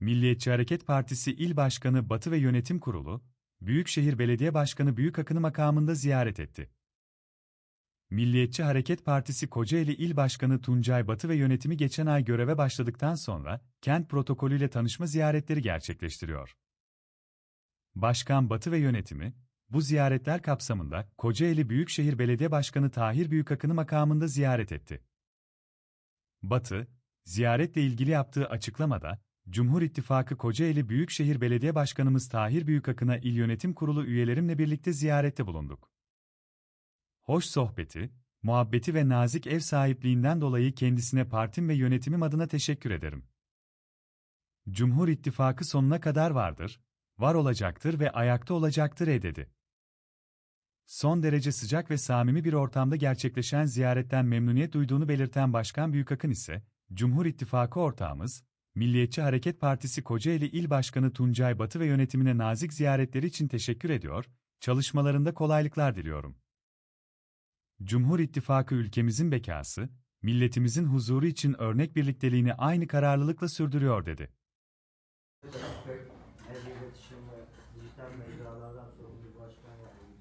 Milliyetçi Hareket Partisi İl Başkanı Batı ve Yönetim Kurulu, Büyükşehir Belediye Başkanı Büyükakın'ı makamında ziyaret etti. Milliyetçi Hareket Partisi Kocaeli İl Başkanı Tuncay Batı ve yönetimi geçen ay göreve başladıktan sonra, kent protokolüyle tanışma ziyaretleri gerçekleştiriyor. Başkan Batı ve yönetimi, bu ziyaretler kapsamında Kocaeli Büyükşehir Belediye Başkanı Tahir Büyükakın'ı makamında ziyaret etti. Batı, ziyaretle ilgili yaptığı açıklamada, Cumhur İttifakı Kocaeli Büyükşehir Belediye Başkanımız Tahir Büyükakın'a İl Yönetim Kurulu üyelerimle birlikte ziyarette bulunduk. Hoş sohbeti, muhabbeti ve nazik ev sahipliğinden dolayı kendisine partim ve yönetimim adına teşekkür ederim. Cumhur İttifakı sonuna kadar vardır, var olacaktır ve ayakta olacaktır e dedi. Son derece sıcak ve samimi bir ortamda gerçekleşen ziyaretten memnuniyet duyduğunu belirten Başkan Büyükakın ise, Cumhur İttifakı ortağımız, Milliyetçi Hareket Partisi Kocaeli İl Başkanı Tuncay Batı ve yönetimine nazik ziyaretleri için teşekkür ediyor, çalışmalarında kolaylıklar diliyorum. Cumhur İttifakı ülkemizin bekası, milletimizin huzuru için örnek birlikteliğini aynı kararlılıkla sürdürüyor dedi. Dijital mecralardan sorumlu başkan yardımcısı